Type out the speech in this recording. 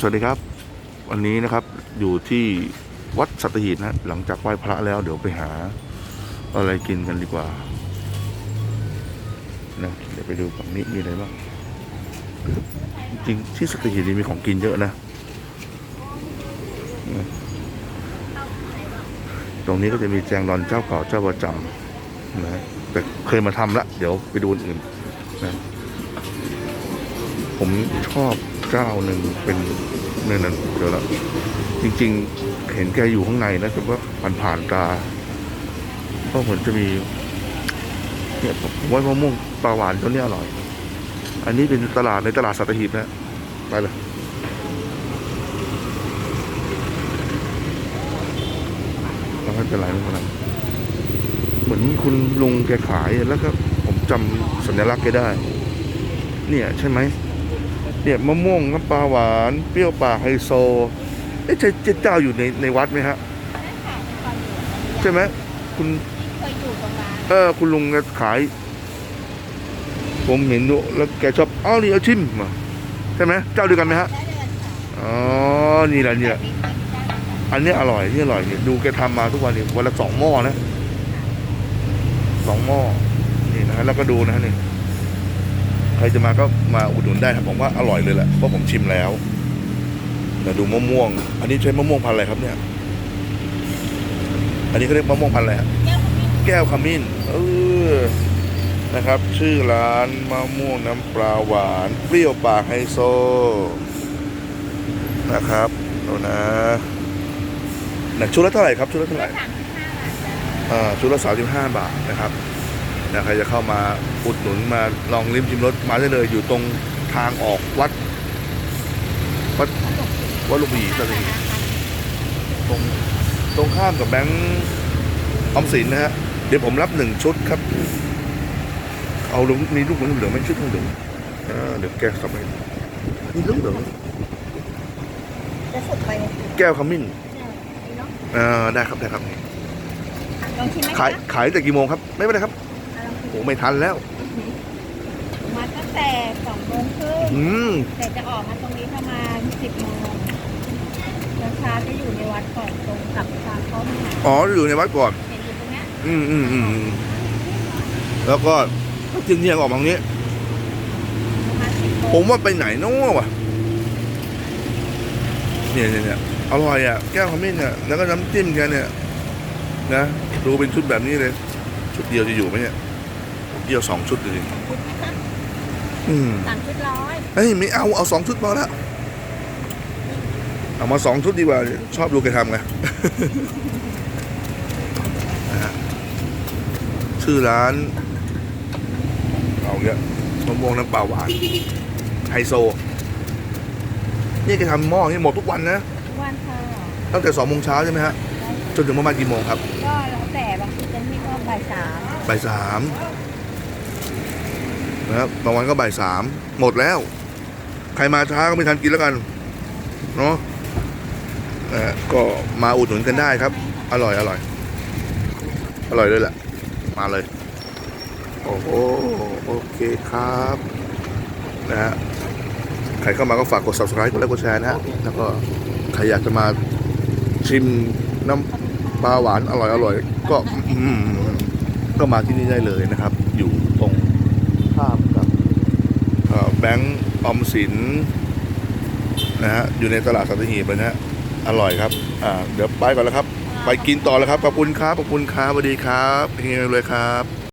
สวัสดีครับ วันนี้นะครับอยู่ที่วัดสัตหีบนะหลังจากไหว้พระแล้วเดี๋ยวไปหา อะไรกินกันดีกว่านะเดี๋ยวไปดูฝั่งนี้มีอะไรบ้างจริงที่สัตหีบนี่มีของกินเยอะนะ ตรงนี้ก็จะมีแจงรอนเจ้าเก่าเจ้าประจำนะแต่เคยมาทำละเดี๋ยวไปดูอื่นนะผมชอบ เจ้าหนึ่งเป็นเนื่นนั้นเดี๋ยวละจริง ๆ เห็นแกอยู่ข้างในนะแต่ว่าผ่านผ่านตาก็เหมือนจะมีเนี่ยผมว่ามะม่วงปลาหวานตัวนี้อร่อย อันนี้เป็นตลาดในตลาดสัตหีบนะไปเลยแล้วไม่เป็นไรไม่เป็นไรเหมือนคุณลุงแกขายแล้วก็ผมจำสัญลักษณ์แกได้ เนี่ยใช่ไหม เนี่ยมะม่วงน้ำปลาหวาน เปรี้ยวปากไฮโซ เอ๊ะใช่เจ๊เจ้าอยู่ในในวัดไหมฮะ ใช่ไหมคุณเคยอยู่ตรงร้านเออคุณลุงแกขาย ผมเห็นดูแล้วแกชอบอ้าวนี่เอาชิมมาใช่ไหมเจ้าเดียวกันไหมฮะได้เลยค่ะอ๋อนี่แหละเนี่ยอันนี้อร่อยนี่อร่อยเนี่ยดูแกทำมาทุกวันนี่วันละสองหม้อนะสองหม้อนี่นะฮะแล้วก็ดูนะฮะนี่ ใครจะมาก็มาอุดหนุนได้ครับผมว่าอร่อยเลยแหละเพราะผมชิมแล้วแต่ดูมะม่วง อันนี้ใช้มะม่วงพันธุ์อะไรครับเนี่ย อันนี้เขาเรียกมะม่วงพันธุ์อะไรฮะแก้วขมิ้นแก้วขมิ้น เออ นะครับ ชื่อร้านมะม่วงน้ำปลาหวาน เปรี้ยวปากไฮโซ นะครับเอานะนะชุดละเท่าไหร่ครับ ชุดละเท่าไหร่สามสิบห้าบาทจ้ะอ่าชุดละสามสิบห้าบาทนะครับ นะใครจะเข้ามาอุดหนุนมาลองลิ้มชิมรสมาได้เลย อยู่ตรงทางออกวัด วัดวัดหลุงผีตะลีตรงตรงข้ามกับแบงค์ออมสินนะฮะเดี๋ยวผมรับหนึ่งชุดครับ เอาลุงมีลูกเหลืองเหลืองไหม่ชุดเหลืองๆอ่าเดี๋ยวแกสับไปนี่ลูกเหลืองจะสุดไปเลยแก้วขมิ้นนี่เนาะอ่าได้ครับได้ครับลองชิมไหมขายคะขายแต่กี่โมงครับ ไม่เป็นไรครับอะลอ งชิมโอ้ไม่ทันแล้ว มาตั้งแต่สองโมงครึ่งอืม แต่จะออกมาตรงนี้ประมาณสิบโมงราคาจะอยู่ในวัดก่อนตรงกับทางเข้ามาหาอ๋ออยู่ในวัดก่อน เห็นอยู่ตรงเนี้ยอืมอืมอืมอืมแล้วก็จริงๆออกมาตรงนี้ ประมาณสิบโมผงมว่าไปไหนเน้อวะเนี่ยเนี่ยเนี่ยอร่อยอะ แก้วขมิ้นอะ แล้วก็น้ำจิ้มแกเนี่ย นะ ดูเป็นชุดแบบนี้เลย ชุดเดียวจะอยู่ไหมเนี่ย เดียวสองชุดเลยอืมสามชุดร้อยเฮ้ยไม่เอาเอาสองชุดพอละเอามาสองชุดดีกว่า ชอบดูแกทำไงนะฮะชื่อร้านเอาเงี้ยมะม่วงน้ำปลาหวานไฮโซ นี่แกทำหม้อนี่หมดทุกวันนะทุกวันค่ะตั้งแต่สองโมงเช้าใช่ไหมฮะจนถึงประมาณกี่โมงครับ ก็แล้วแต่บางทีจะนี่ก็บ่ายสามบ่ายสาม นะครับบางวันก็บ่ายสามหมดแล้ว ใครมาช้าก็ไม่ทันกินแล้วกัน เนาะก็มาอุดหนุนกันได้ครับ อร่อยอร่อย อร่อยเลยแหละ มาเลย โอ้โหโอเคครับนะฮะใครเข้ามาก็ฝากกด subscribe กดไลค์กดแชร์นะฮะแล้วก็ใครอยากจะมาชิมน้ำปลาหวานอร่อยอร่อยก็ก็มาที่นี่ได้เลยนะครับ อยู่ตรง ข้ามกับแบงก์ออมสินนะฮะอยู่ในตลาดสัตหีบเนะฮะอร่อยครับอ่าเดี๋ยวไปก่อนแล้วครับ ไปกินต่อแล้วครับขอบคุณครับขอบคุณครับสวัสดีครับเฮงเลยครับ